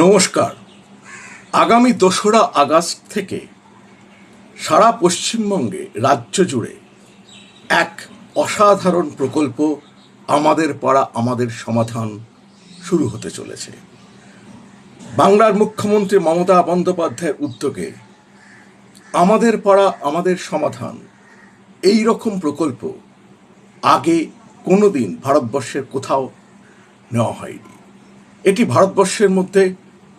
নমস্কার। আগামী দোসরা আগস্ট থেকে সারা পশ্চিমবঙ্গে রাজ্য জুড়ে এক অসাধারণ প্রকল্প আমাদের পাড়া, আমাদের সমাধান শুরু হতে চলেছে। বাংলার মুখ্যমন্ত্রী মমতা বন্দ্যোপাধ্যায়ের উদ্যোগে আমাদের পাড়া, আমাদের সমাধান এই রকম প্রকল্প আগে কোনোদিন ভারতবর্ষের কোথাও নেওয়া হয়নি। এটি ভারতবর্ষের মধ্যে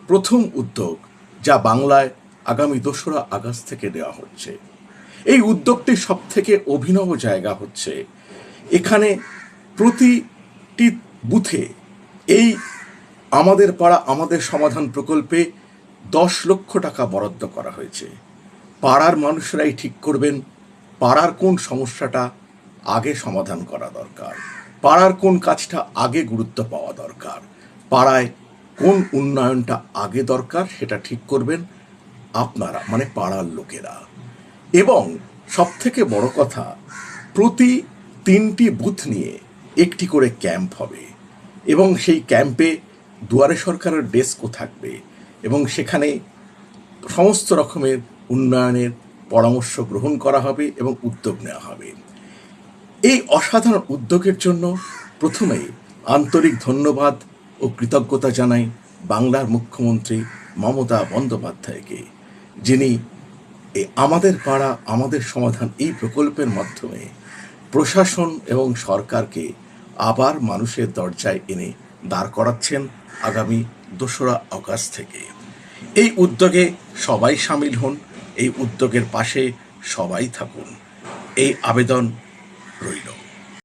প্রথম উদ্যোগ যা বাংলায় আগামী দোসরা আগস্ট থেকে দেওয়া হচ্ছে। এই উদ্যোগটির সব থেকে অভিনব জায়গা হচ্ছে। এখানে প্রতিটি বুথে এই আমাদের পাড়া, আমাদের সমাধান প্রকল্পে দশ লক্ষ টাকা বরাদ্দ করা হয়েছে। পাড়ার মানুষরাই ঠিক করবেন পাড়ার কোন সমস্যাটা আগে সমাধান করা দরকার, পাড়ার কোন কাজটা আগে গুরুত্ব পাওয়া দরকার। পাড়ায় কোন উন্নয়নটা আগে দরকার সেটা ঠিক করবেন আপনারা মানে পাড়ার লোকেরা। এবং সবথেকে বড় কথা, প্রতি তিনটি বুথ নিয়ে একটি করে ক্যাম্প হবে। এবং সেই ক্যাম্পে দুয়ারে সরকারের ডেস্কও থাকবে। এবং সেখানে সমস্ত রকমের উন্নয়নের পরামর্শ গ্রহণ করা হবে এবং উদ্যোগ নেওয়া হবে। এই অসাধারণ উদ্যোগের জন্য প্রথমেই আন্তরিক ধন্যবাদ ও কৃতজ্ঞতা জানাই বাংলার মুখ্যমন্ত্রী মমতা বন্দ্যোপাধ্যায়কে, যিনি আমাদের পাড়া, আমাদের সমাধান এই প্রকল্পের মাধ্যমে প্রশাসন এবং সরকারকে আবার মানুষের দরজায় এনে দাঁড় করাচ্ছেন আগামী দোসরা অগাস্ট থেকে। এই উদ্যোগে সবাই সামিল হন, এই উদ্যোগের পাশে সবাই থাকুন। এই আবেদন রইল।